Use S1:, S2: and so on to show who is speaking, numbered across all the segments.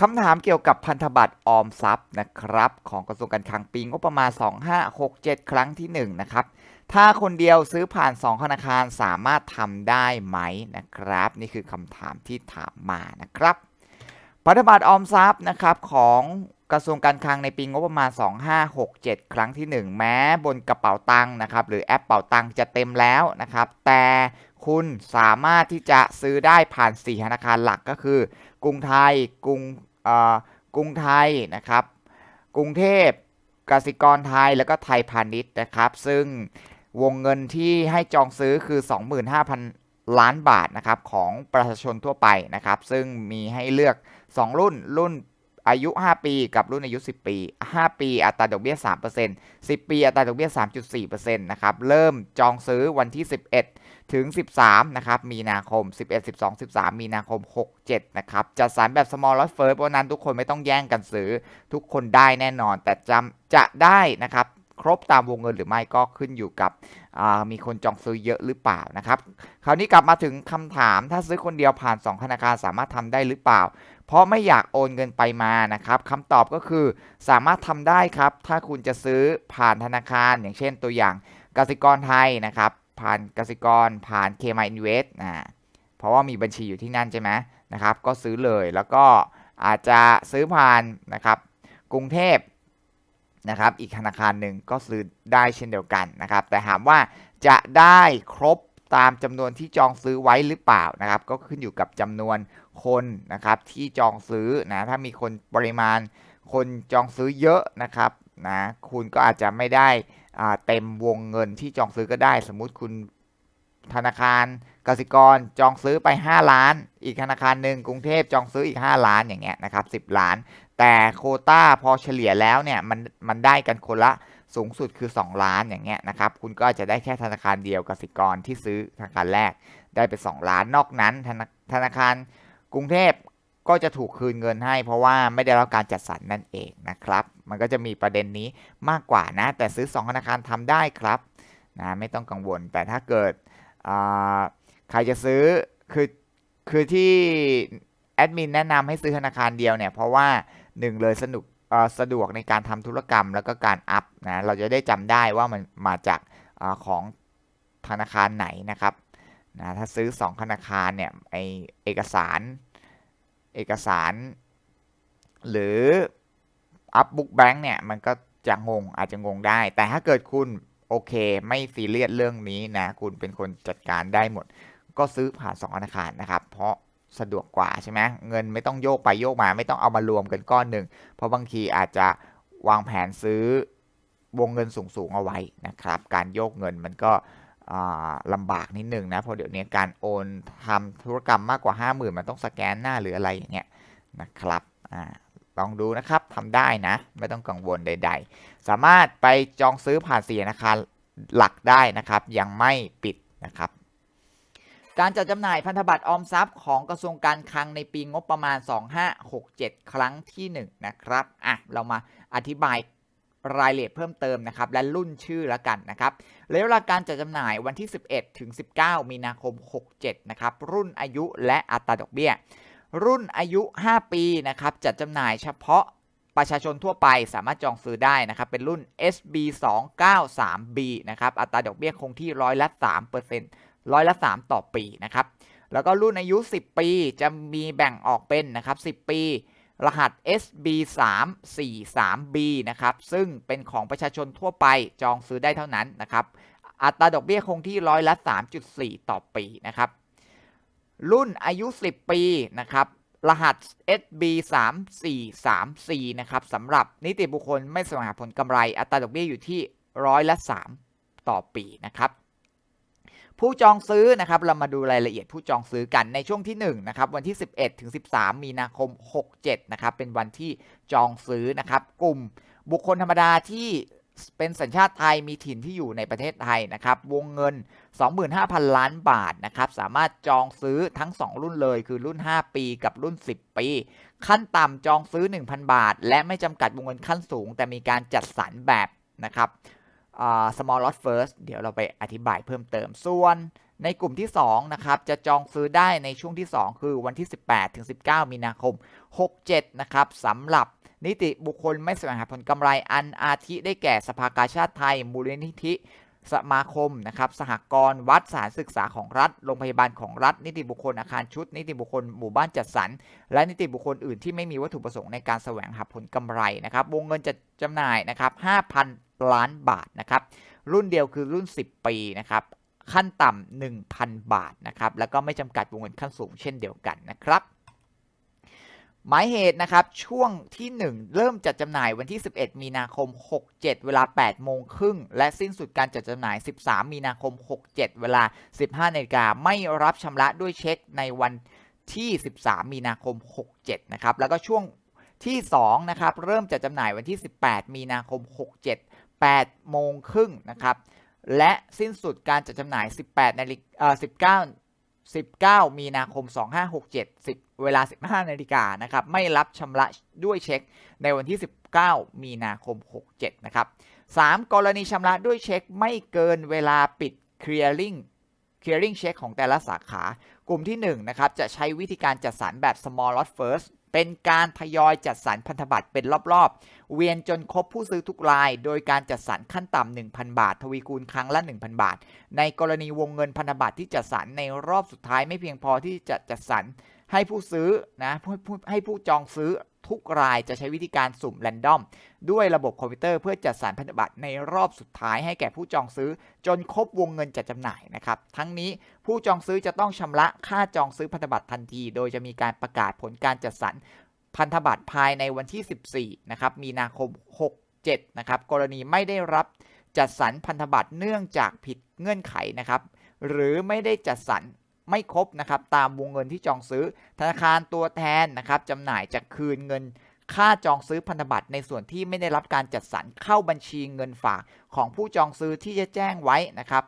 S1: คำถามเกี่ยวกับพันธบัตรออมทรัพย์นะครับ ของกระทรวงการคลังปีงบประมาณ 2567 ครั้งที่ 1 นะครับ ถ้าคนเดียวซื้อผ่าน 2 ธนาคารสามารถทำได้ไหมนะครับ นี่คือคำถามที่ถามมานะครับ พันธบัตรออมทรัพย์นะครับของกระทรวงการคลังในปีงบประมาณ 2567 ครั้งที่ 1 แม้บนกระเป๋าตังค์นะครับ หรือแอปเป๋าตังค์จะเต็มแล้วนะครับ แต่คุณสามารถที่จะซื้อได้ผ่าน 4 ธนาคารหลักก็คือ กรุงไทย กรุงอ่อกรุงไทยนะครับ กรุงเทพกสิกรไทยแล้วก็ไทยพาณิชย์นะครับ ซึ่งวงเงินที่ให้จองซื้อคือ 25,000 ล้านบาทนะครับของประชาชนทั่วไปนะครับ ซึ่งมีให้เลือก 2 รุ่นรุ่นอายุ 5 ปีกับรุ่นอายุ 10 ปี 5 ปีอัตราดอกเบี้ย 3% 10 ปีอัตราดอกเบี้ย 3.4%นะครับ เริ่มจองซื้อวันที่ 11 ถึง 13 นะครับ มีนาคม 11 12 13 มีนาคม 67 นะครับ จัดสรรแบบ small lot first เพราะนั้นทุกคนไม่ต้องแย่งกันซื้อ ทุกคนได้แน่นอน แต่จำจะได้นะครับ ครบตามวงเงินหรือไม่ก็ขึ้นอยู่กับมีคนจองซื้อเยอะหรือเปล่านะครับ คราวนี้กลับมาถึงคำถามถ้าซื้อคนเดียวผ่าน 2 ธนาคารสามารถทำได้หรือเปล่าเพราะไม่อยากโอนเงินไปมานะครับคำตอบก็คือสามารถทำได้ครับ ถ้าคุณจะซื้อผ่านธนาคาร อย่างเช่นตัวอย่างกสิกรไทยนะครับ ผ่านกสิกรผ่าน k m i Invest นะเพราะว่ามีบัญชีอยู่ที่นั่นใช่ไหมนะครับ ก็ซื้อเลยแล้วก็อาจจะซื้อผ่านนะครับ กรุงเทพนะครับ อีกธนาคารหนึ่งก็ซื้อได้เช่นเดียวกันนะครับ แต่ถามว่าจะได้ครบตามจำนวนที่จองซื้อไว้หรือเปล่านะครับ ก็ขึ้นอยู่กับจำนวนคนนะครับที่จองซื้อนะ ถ้ามีคนปริมาณคนจองซื้อเยอะนะครับนะ คุณก็อาจจะไม่ได้ เต็มวงเงินที่จองซื้อก็ได้ สมมุติคุณธนาคารกสิกรจองซื้อไป 5 ล้าน อีกธนาคารหนึ่งกรุงเทพจองซื้ออีก 5 ล้านอย่างเงี้ยนะครับ10 ล้าน แต่โคต้าพอเฉลี่ยแล้วเนี่ยมันมันได้กันคนละสูงสุดคือ 2 ล้านอย่างเงี้ยนะครับคุณก็จะได้แค่ธนาคารเดียวกสิกรที่ซื้อธนาคารแรกได้ไป 2 ล้านนอกนั้นธนาธนาคารกรุงเทพ ก็จะถูกคืนเงินให้ เพราะว่าไม่ได้รับการจัดสรรนั่นเองนะครับ มันก็จะมีประเด็นนี้มากกว่านะ แต่ซื้อ 2 ธนาคารทำได้ครับนะไม่ต้องกังวล แต่ถ้าเกิดใครจะซื้อคือคือที่แอดมินแนะนำให้ซื้อธนาคารเดียวเนี่ยเพราะว่า1เลยสนุกสะดวกในการทำธุรกรรมแล้วก็การอัพนะเราจะได้จำได้ว่ามันมาจากอของธนาคารไหนนะครับนะถ้าซื้อ 2 ธนาคารเนี่ยไอเอกสาร เอกสาร หรืออัพบุ๊กแบงค์เนี่ย มันก็จะงงอาจจะงงได้ แต่ถ้าเกิดคุณโอเค ไม่ซีเรียสเรื่องนี้นะ คุณเป็นคนจัดการได้หมด ก็ซื้อผ่าน2ธนาคารนะครับ เพราะสะดวกกว่าใช่ไหมเงินไม่ต้องโยกไปโยกมา ไม่ต้องเอามารวมกันก้อนหนึ่งเพราะบางทีอาจจะวางแผนซื้อวงเงินสูงๆเอาไว้นะครับ การโยกเงินมันก็ ลำบากนิดนึงนะเพราะเดี๋ยวนี้การโอนทำธุรกรรมมากกว่า 50,000 มันต้องสแกนหน้าหรืออะไรอย่างเงี้ยนะครับอลองดูนะครับทำได้นะ ไม่ต้องกังวลใด ๆ สามารถไปจองซื้อผ่านเสีธนาคารหลักได้นะครับ ยังไม่ปิดนะครับ การจัดจำหน่ายพันธบัตรออมทรัพย์ของกระทรวงการคลังในปีงบประมาณ 2567 ครั้งที่ 1 นะครับอะเรามาอธิบาย รายละเอียดเพิ่มเติมนะครับ และรุ่นชื่อแล้วกันนะครับระยะเวลาการจัดจำหน่ายวันที่ 11 ถึง 19 มีนาคม 67 นะครับ รุ่นอายุและอัตราดอกเบี้ย รุ่นอายุ 5 ปีนะครับ จัดจำหน่ายเฉพาะประชาชนทั่วไปสามารถจองซื้อได้นะครับ เป็นรุ่น SB 293B นะครับ อัตราดอกเบี้ยคงที่ร้อยละ3%ร้อยละ 3 ต่อปีนะครับ แล้วก็รุ่นอายุ 10 ปีจะมีแบ่งออกเป็นนะครับ 10 ปี รหัส SB 3 4 3 B นะครับ ซึ่งเป็นของประชาชนทั่วไปจองซื้อได้เท่านั้นนะครับ อัตราดอกเบี้ยคงที่ร้อยละ 3.4 ต่อปีนะครับ รุ่นอายุ 10 ปีนะครับรหัส SB 3 4 3 C นะครับสำหรับนิติบุคคลไม่แสวงหาผลกำไร อัตราดอกเบี้ยอยู่ที่ร้อยละ 3 ต่อปีนะครับ ผู้จองซื้อนะครับเรามาดูรายละเอียดผู้จองซื้อกันในช่วงที่1นะครับวันที่ 11ถึง13 มีนาคม 67นะครับเป็นวันที่จองซื้อนะครับกลุ่มบุคคลธรรมดาที่เป็นสัญชาติไทยมีถิ่นที่อยู่ในประเทศไทยนะครับวงเงิน 25,000 ล้านบาทนะครับสามารถจองซื้อทั้ง 2 รุ่นเลยคือรุ่น 5 ปีกับรุ่น 10 ปี ขั้นต่ำจองซื้อ 1,000 บาท และไม่จำกัดวงเงินขั้นสูง แต่มีการจัดสรรแบบนะครับ small lot first เดี๋ยวเราไปอธิบายเพิ่มเติมส่วนในกลุ่มที่2นะครับจะจองซื้อได้ในช่วงที่ 2 คือวันที่ 18ถึง19 มีนาคม 67 นะครับสำหรับนิติบุคคลไม่แสวงหาผลกำไรอันอาทิได้แก่สภากาชาติไทย มูลนิธิ สมาคมนะครับสหกรณ์วัดสถานศึกษาของรัฐ โรงพยาบาลของรัฐ นิติบุคคลอาคารชุด นิติบุคคลหมู่บ้านจัดสรร และนิติบุคคลอื่นที่ไม่มีวัตถุประสงค์ในการแสวงหาผลกำไรนะครับวงเงินจะจำหน่ายนะครับ5,000 ล้านบาทนะครับรุ่นเดียวคือรุ่น 10 ปีนะครับขั้นต่ำ1,000 บาทนะครับแล้วก็ไม่จำกัดวงเงินขั้นสูงเช่นเดียวกันนะครับ หมายเหตุนะครับ ช่วงที่ 1 เริ่มจัดจำหน่ายวันที่ 11 มีนาคม 67 เวลา 8 โมงครึ่ง และสิ้นสุดการจัดจำหน่าย 13 มีนาคม 67 เวลา 15นาฬิกาไม่รับชำระด้วยเช็คในวันที่ 13 มีนาคม 67 นะครับ แล้วก็ช่วงที่ 2 นะครับ เริ่มจัดจำหน่ายวันที่ 18 มีนาคม 67 8 โมงครึ่งนะครับ และสิ้นสุดการจัดจำหน่าย 18นาฬิกา19 19 มีนาคม 2567 10 เวลา 15 นาฬิกานะครับ ไม่รับชำระด้วยเช็คในวันที่ 19 มีนาคม 67 นะครับ 3. กรณีชำระด้วยเช็คไม่เกินเวลาปิด clearing clearing เช็คของแต่ละสาขา กลุ่มที่ 1 นะครับ จะใช้วิธีการจัดสรรแบบ small lot first เป็นการทยอยจัดสรรพันธบัตรเป็นรอบๆ เวียนจนครบผู้ซื้อทุกราย โดยการจัดสรรขั้นต่ำ1,000 บาท ทวีคูณครั้งละ 1,000 บาท ในกรณีวงเงินพันธบัตรที่จัดสรรในรอบสุดท้ายไม่เพียงพอที่จะจัดสรรให้ผู้ซื้อนะให้ผู้จองซื้อ ทุกรายจะใช้วิธีการสุ่มแรนดอม ด้วยระบบคอมพิวเตอร์เพื่อจัดสรรพันธบัตรในรอบสุดท้ายให้แก่ผู้จองซื้อ จนครบวงเงินจัดจำหน่ายนะครับ ทั้งนี้ผู้จองซื้อจะต้องชำระค่าจองซื้อพันธบัตรทันที โดยจะมีการประกาศผลการจัดสรรพันธบัตรภายในวันที่ 14 นะครับ มีนาคม 67 นะครับ กรณีไม่ได้รับจัดสรรพันธบัตรเนื่องจากผิดเงื่อนไขนะครับ หรือไม่ได้จัดสรร ไม่ครบนะครับตามวงเงินที่จองซื้อ ธนาคารตัวแทนนะครับจำหน่ายจะคืนเงินค่าจองซื้อพันธบัตรในส่วนที่ไม่ได้รับการจัดสรรเข้าบัญชีเงินฝากของผู้จองซื้อที่จะแจ้งไว้นะครับ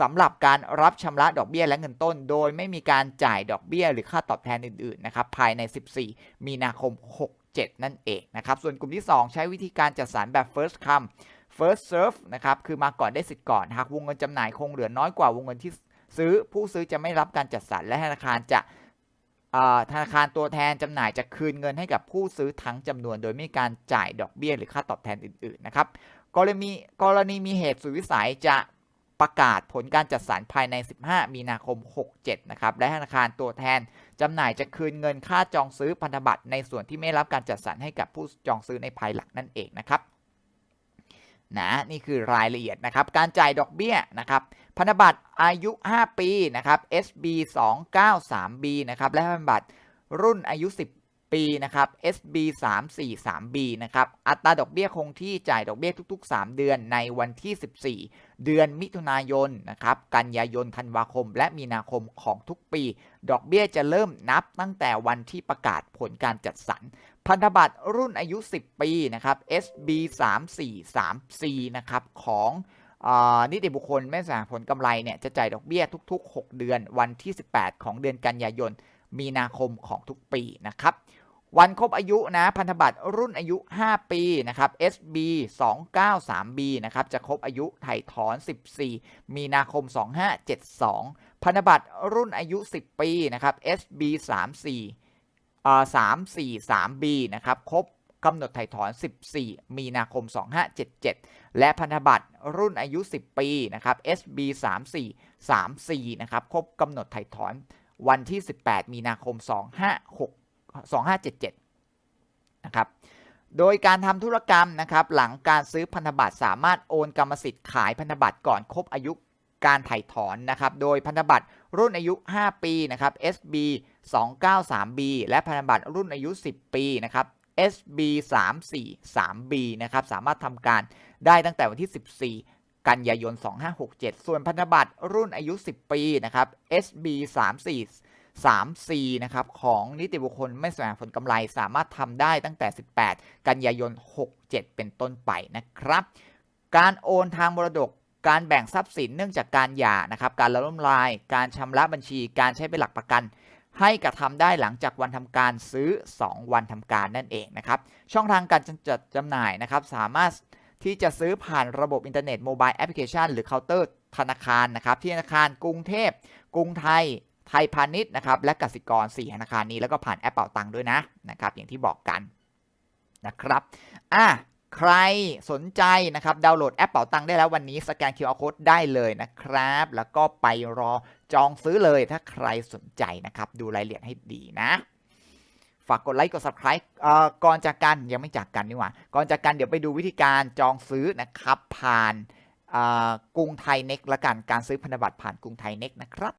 S1: สำหรับการรับชำระดอกเบี้ยและเงินต้น โดยไม่มีการจ่ายดอกเบี้ยหรือค่าตอบแทนอื่นๆนะครับภายใน 14 มีนาคม 67 นั่นเองนะครับส่วนกลุ่มที่ 2 ใช้วิธีการจัดสรรแบบ first come first serve นะครับคือมาก่อนได้สิทธิ์ก่อน หากวงเงินจำหน่ายคงเหลือน้อยกว่าวงเงินที่ ซื้อผู้ซื้อจะไม่รับการจัดสรรและธนาคารจะธนาคารตัวแทนจำหน่ายจะคืนเงินให้กับผู้ซื้อทั้งจำนวน โดยไม่การจ่ายดอกเบี้ยหรือค่าตอบแทนอื่นๆนะครับกรณีกรณีมีเหตุสุดวิสัยจะประกาศผลการจัดสรรภายใน 15 มีนาคม 67 นะครับ และธนาคารตัวแทนจำหน่ายจะคืนเงินค่าจองซื้อพันธบัตรในส่วนที่ไม่รับการจัดสรรให้กับผู้จองซื้อในภายหลังนั่นเองนะครับ นะนี่คือรายละเอียดนะครับการจ่ายดอกเบี้ยนะครับพันธบัตรอายุ 5 ปีนะครับ SB 293B นะครับและพันธบัตรรุ่นอายุ 10 ปีนะครับ SB 3 4 3 B นะครับ อัตราดอกเบี้ยคงที่จ่ายดอกเบี้ยทุก ๆ 3 เดือนในวันที่ 14 เดือนมิถุนายนนะครับ กันยายน ธันวาคม และมีนาคมของทุกปี ดอกเบี้ยจะเริ่มนับตั้งแต่วันที่ประกาศผลการจัดสรร พันธบัตรรุ่นอายุ 10 ปีนะครับ SB 3 4 3 C นะครับของนิติบุคคลไม่สดงผลกำไรเนี่ยจะจ่ายดอกเบี้ยทุก ๆ 6 เดือนวันที่ 18 ของเดือนกันยายนมีนาคมของทุกปีนะครับ วันครบอายุนะพันธบัตรรุ่นอายุ 5 ปีนะครับ SB 293B นะครับจะครบอายุไถ่ถอน 14 มีนาคม 2572 พันธบัตรรุ่นอายุ 10 ปีนะครับ SB 34อ่า 343B นะครับครบกำหนดไถ่ถอน 14 มีนาคม 2577 และพันธบัตรรุ่นอายุ 10 ปีนะครับ SB 3434นะครับครบกำหนดไถ่ถอนวันที่ 18 มีนาคม 256 2577นะครับโดยการทำธุรกรรมนะครับหลังการซื้อพันธบัตรสามารถโอนกรรมสิทธิ์ขายพันธบัตรก่อนครบอายุการถ่ายถอนนะครับโดยพันธบัตรรุ่นอายุ 5 ปีนะครับ SB 293B และพันธบัตรรุ่นอายุ 10 ปีนะครับ SB 343B นะครับสามารถทำการได้ตั้งแต่วันที่ 14 กันยายน 2567 ส่วนพันธบัตรรุ่นอายุ 10 ปีนะครับ SB 34 3C นะครับของนิติบุคคลไม่แสวงผลกำไรสามารถทำได้ตั้งแต่ 18 กันยายน 67 เป็นต้นไปนะครับ การโอนทางมรดกการแบ่งทรัพย์สินเนื่องจากการหย่านะครับการละล้มลาย การชำระบัญชี การใช้เป็นหลักประกัน ให้กระทำได้หลังจากวันทำการซื้อ 2 วันทำการนั่นเองนะครับช่องทางการจัดจำหน่ายนะครับสามารถที่จะซื้อผ่านระบบอินเทอร์เน็ตโมบายแอปพลิเคชันหรือเคาน์เตอร์ธนาคารนะครับที่ธนาคารกรุงเทพ กรุงไทย ทยพาณิชย์นะครับและกสิกร4ธนาคารนี้แล้วก็ผ่านแอปเป่าตังค์ด้วยนะนะครับอย่างที่บอกกันนะครับอะใครสนใจนะครับดาวน์โหลดแอปเป่าตังค์ได้แล้ววันนี้สแกน QR Code ได้เลยนะครับ แล้วก็ไปรอจองซื้อเลยถ้าใครสนใจนะครับ ดูรายละเอียดให้ดีนะ ฝากกดไลค์กด subscribe เอ่อก่อนจากกันยังไม่จากกันนี่หว่า ก่อนจากกันเดี๋ยวไปดูวิธีการจองซื้อนะครับผ่านเอ่อกรุงไทยเน็กละกันการซื้อพันธบัตรผ่านกรุงไทยเน็กนะครับ